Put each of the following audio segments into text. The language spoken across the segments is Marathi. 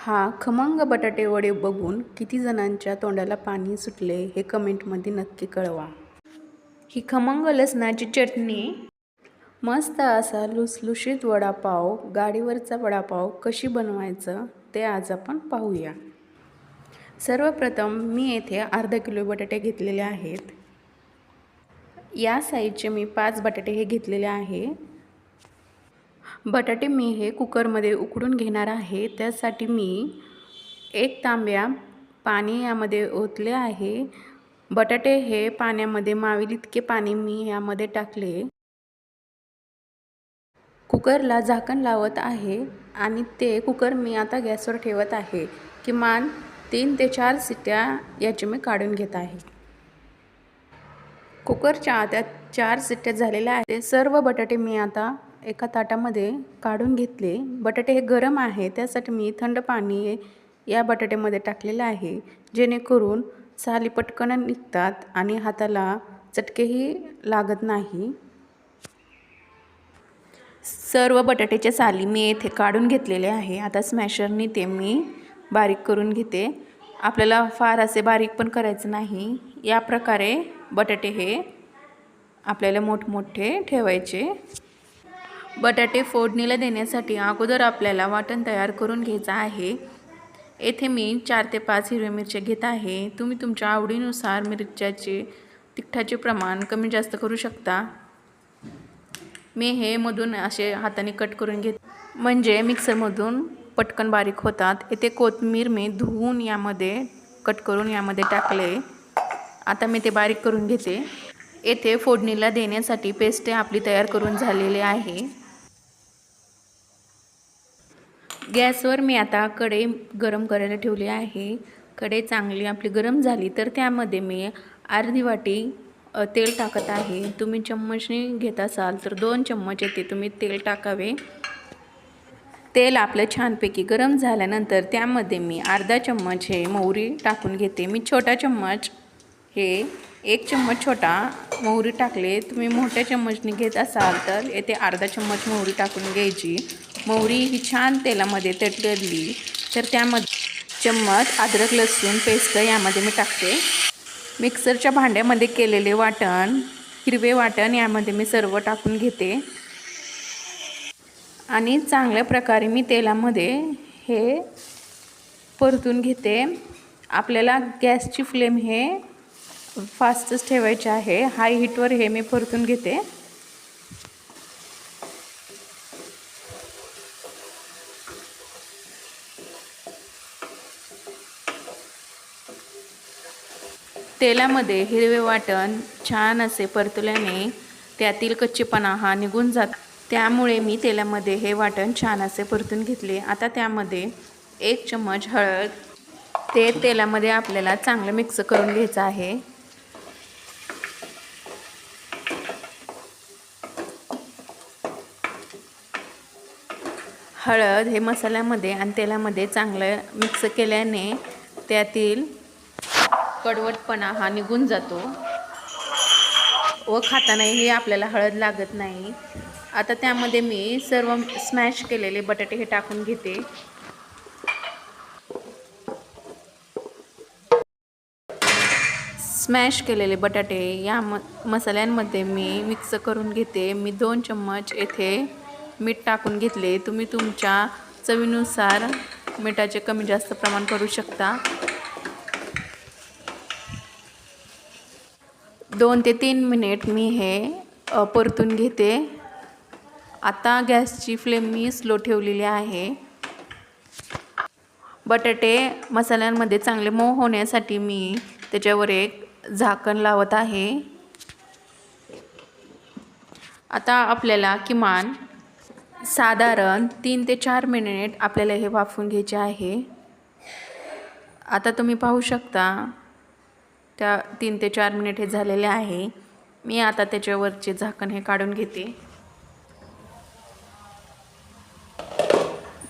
हा खमंग बटाटे वडे बघून किती जणांच्या तोंडाला पाणी सुटले हे कमेंटमध्ये नक्की कळवा. ही खमंग लसणाची चटणी. मस्त असा लुसलुशीत वडापाव गाडीवरचा वडापाव कशी बनवायचं ते आज आपण पाहूया. सर्वप्रथम मी येथे अर्धा किलो बटाटे घेतलेले आहेत. या साईजचे मी पाच बटाटे हे घेतलेले आहे. बटाटे मी हे कुकरमध्ये उकडून घेणार आहे. त्यासाठी मी एक तांब्या पाणी यामध्ये ओतले आहे. बटाटे हे पाण्यामध्ये मावेल इतके पाणी मी यामध्ये टाकले. कुकरला झाकण लावत आहे आणि ते कुकर मी आता गॅसवर ठेवत आहे. किमान तीन ते चार सिट्या याची मी काढून घेत आहे. कुकरच्या आता चार सिट्ट्या झालेल्या आहेत. सर्व बटाटे मी आता एका ताटामध्ये काढून घेतले. बटाटे हे गरम आहे त्यासाठी मी थंड पाणी या बटाट्यामध्ये टाकलेलं आहे जेणेकरून साली पटकन निघतात आणि हाताला चटकेही लागत नाही. सर्व बटाट्याच्या साली मी येथे काढून घेतलेले आहे. आता स्मॅशरनी ते मी बारीक करून घेते. आपल्याला फार असे बारीक पण करायचं नाही. या प्रकारे बटाटे हे आपल्याला मोठमोठे ठेवायचे. बटाटे फोडणीला देण्यासाठी अगोदर आपल्याला वाटण तयार करून घ्यायचं आहे. येथे मी चार ते पाच हिरव्या मिरच्या घेत आहे. तुम्ही तुमच्या आवडीनुसार मिरच्याचे तिखटाचे प्रमाण कमी जास्त करू शकता. मी हे मधून असे हाताने कट करून घेत म्हणजे मिक्सरमधून पटकन बारीक होतात. येथे कोथमीर मी धुवून यामध्ये कट करून यामध्ये टाकले. आता मी ते बारीक करून घेते. येथे फोडणीला देण्यासाठी पेस्ट आपली तयार करून झालेली आहे. गॅसवर मी आता कढई गरम करायला ठेवली आहे. कढई चांगली आपली गरम झाली तर त्यामध्ये मी अर्धी वाटी तेल टाकत आहे. तुम्ही चम्मचने घेत असाल तर दोन चम्मच येते. तुम्ही तेल टाकावे. तेल आपलं छानपैकी गरम झाल्यानंतर त्यामध्ये मी अर्धा चम्मच हे मोहरी टाकून घेते. मी छोटा चम्मच हे एक चम्मच छोटा मोहरी टाकले. तुम्ही मोठ्या चम्मचने घेत असाल तर येथे अर्धा चम्मच मोहरी टाकून घ्यायची. मोहरी ही छान तेलामध्ये तटगरली तर त्यामध्ये चम्मच अद्रक लसूण पेस्ट यामध्ये मी टाकते. मिक्सरच्या भांड्यामध्ये केलेले वाटण हिरवे वाटण यामध्ये मी सर्व टाकून घेते. आणि चांगल्या प्रकारे मी तेलामध्ये हे परतून घेते. आपल्याला गॅसची फ्लेम हे फास्टच ठेवायचे आहे. हाय हीटवर हे मी परतून घेते. तेलामध्ये हिरवे वाटण छान असे परतल्याने त्यातील कच्चेपणा हा निघून जात. त्यामुळे मी तेलामध्ये हे वाटण छान असे परतून घेतले. आता त्यामध्ये एक चम्मच हळद. ते तेलामध्ये आपल्याला चांगलं मिक्स करून घ्यायचं आहे. हळद हे मसाल्यामध्ये आणि तेलामध्ये चांगलं मिक्स केल्याने त्यातील कडवटपणा हा निघून जातो. व खातानाही आपल्याला हळद लागत नाही. आता त्यामध्ये मी सर्व स्मॅश केलेले बटाटे हे टाकून घेते. स्मॅश केलेले बटाटे या म मसाल्यांमध्ये मी मिक्स करून घेते. मी दोन चम्मच येथे मीठ टाकून घेतले. तुम्ही तुमच्या चवीनुसार मिठाचे कमी जास्त प्रमाण करू शकता. दोन ते तीन मिनिट मी हे परतून घेते. आता गॅसची फ्लेम मी स्लो ठेवलेली आहे. बटाटे मसाल्यांमध्ये चांगले मऊ होण्यासाठी मी त्याच्यावर एक झाकण लावत आहे. आता आपल्याला किमान साधारण तीन ते चार मिनिट आपल्याला हे वाफवून घ्यायचे आहे. आता तुम्ही पाहू शकता त्या तीन ते चार मिनिट हे झालेले आहे. मी आता त्याच्यावरचे झाकण हे काढून घेते.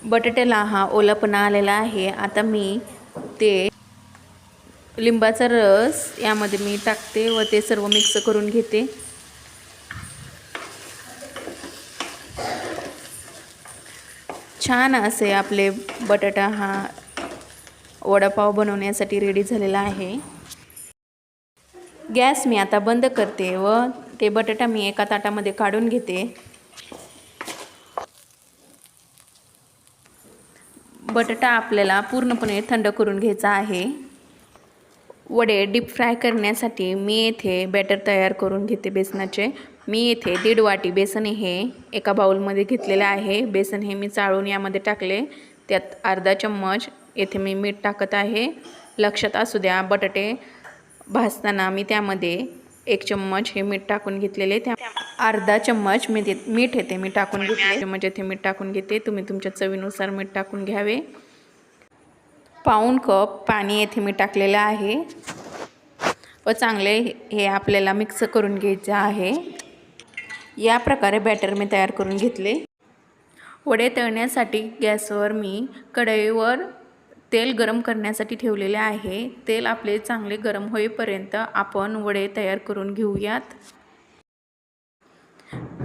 बटाट्याला हा ओलापणा आलेला आहे. आता मी ते लिंबाचा रस यामध्ये मी टाकते व ते सर्व मिक्स करून घेते. छान असे आपले बटाटा हा वडापाव बनवण्यासाठी रेडी झालेला आहे. गॅस मी आता बंद करते व ते बटाटा मी एका ताटामध्ये काढून घेते. बटाटा आपल्याला पूर्णपणे थंड करून घ्यायचा आहे. वडे डीप फ्राय करण्यासाठी मी येथे बॅटर तयार करून घेते बेसनाचे. मी येथे दीड वाटी बेसन हे एका बाऊलमध्ये घेतलेलं आहे. बेसन हे मी चाळून यामध्ये टाकले. त्यात अर्धा चम्मच येथे मी मीठ टाकत आहे. लक्षात असू द्या बटाटे भाजताना मी त्यामध्ये एक चम्मच हे मीठ टाकून घेतलेले. त्या अर्धा चम्मच मी ते मीठ येते मी टाकून घेतले. चम्मच येथे मीठ टाकून घेते. तुम्ही तुमच्या चवीनुसार मीठ टाकून घ्यावे. पाऊण कप पाणी येथे मी टाकलेलं आहे व चांगले हे आपल्याला मिक्स करून घ्यायचं आहे. या प्रकारे बॅटर मी तयार करून घेतले. वडे तळण्यासाठी गॅसवर मी कढईवर तेल गरम करण्यासाठी ठेवलेले आहे. तेल आपले चांगले गरम होईपर्यंत आपण वडे तयार करून घेऊयात.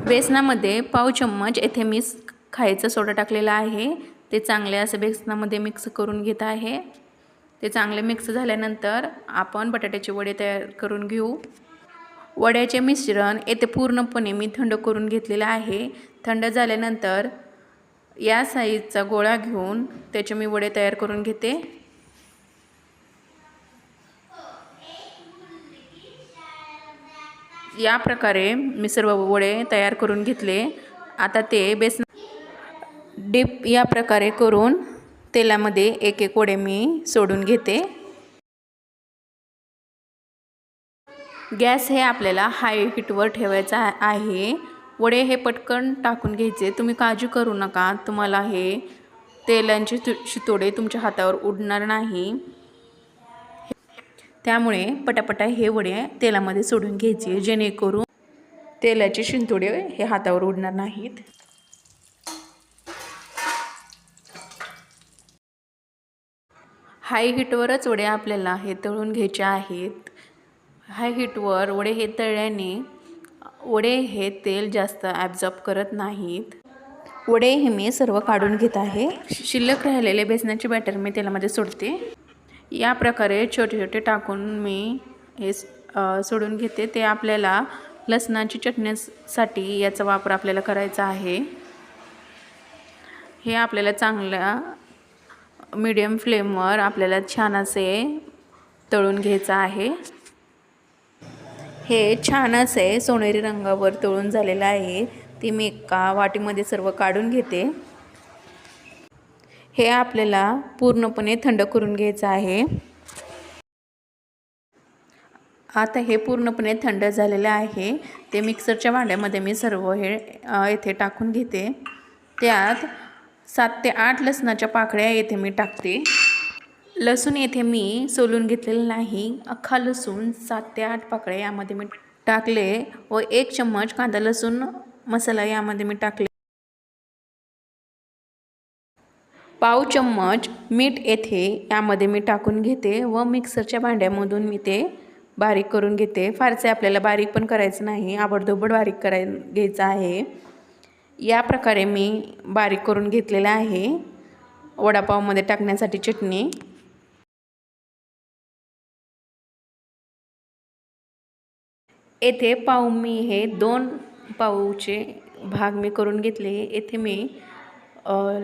बेसनामध्ये पाव चम्मच येथे मी खायचा सोडा टाकलेला आहे. ते चांगले असं बेसनामध्ये मिक्स करून घेत आहे. ते चांगले मिक्स झाल्यानंतर आपण बटाट्याचे वडे तयार करून घेऊ. वड्याचे मिश्रण येथे पूर्णपणे मी थंड करून घेतलेलं आहे. थंड झाल्यानंतर या साईजचा गोळा घेऊन त्याचे मी वडे तयार करून घेते. या प्रकारे मी सर्व वडे तयार करून घेतले. आता ते बेसन डीप या प्रकारे करून तेलामध्ये एक एक वडे मी सोडून घेते. गॅस हे आपल्याला हाय हीटवर ठेवायचा आहे. वडे हे पटकन टाकून घ्यायचे. तुम्ही काळजी करू नका. तुम्हाला हे तेलांचे शितोडे तुमच्या हातावर उडणार नाही. त्यामुळे पटापटा हे वडे तेलामध्ये सोडून घ्यायचे. जेणेकरून तेलाचे शिंतोडे हे हातावर उडणार नाहीत. हाय हीटवरच वडे आपल्याला हे तळून घ्यायचे आहेत. हाय हीटवर वडे हे तळल्याने वडे हे तेल जास्त ॲब्झॉर्ब करत नाहीत. वडे हे मी सर्व काढून घेत आहे. शिल्लक राहिलेले बेसनाचे बॅटर मी तेलामध्ये सोडते. या प्रकारे छोटे छोटे टाकून मी हे सोडून घेते. ते आपल्याला लसणाची चटण्यासाठी याचा वापर आपल्याला करायचा आहे. हे आपल्याला चांगल्या मीडियम फ्लेमवर आपल्याला छान असे तळून घ्यायचं आहे. हे छान असे सोनेरी रंगावर तळून झालेलं आहे. ते मी एका वाटीमध्ये सर्व काढून घेते. हे आपल्याला पूर्णपणे थंड करून घ्यायचं आहे. आता हे पूर्णपणे थंड झालेलं आहे. ते मिक्सरच्या भांड्यामध्ये मी सर्व हे येथे टाकून घेते. त्यात सात ते आठ लसणाच्या पाकळ्या येथे मी टाकते. लसूण येथे मी सोलून घेतलेलं नाही. अख्खा लसूण सात ते आठ पाकळ्या यामध्ये मी टाकले व एक चम्मच कांदा लसूण मसाला यामध्ये मी टाकले. पाव चम्मच मीठ येथे यामध्ये मी टाकून घेते व मिक्सरच्या भांड्यामधून मी ते बारीक करून घेते. फारसे आपल्याला बारीक पण करायचं नाही. आबडधोबड बारीक कराय घ्यायचं आहे. या प्रकारे मी बारीक करून घेतलेलं आहे. वडापावमध्ये टाकण्यासाठी चटणी. येथे पाव मी हे दोन पाऊचे भाग मी करून घेतले. येथे मी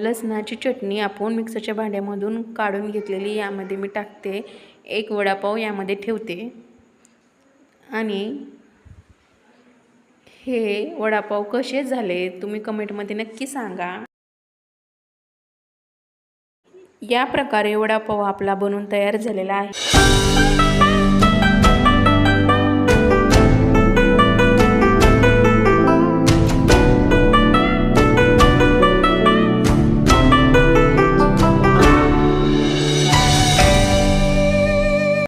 लसणाची चटणी आपण मिक्सरच्या भांड्यामधून काढून घेतलेली यामध्ये मी टाकते. एक वडापाव यामध्ये ठेवते. आणि हे वडापाव कसे झाले तुम्ही कमेंटमध्ये नक्की सांगा. या प्रकारे वडापाव आपला बनवून तयार झालेला आहे.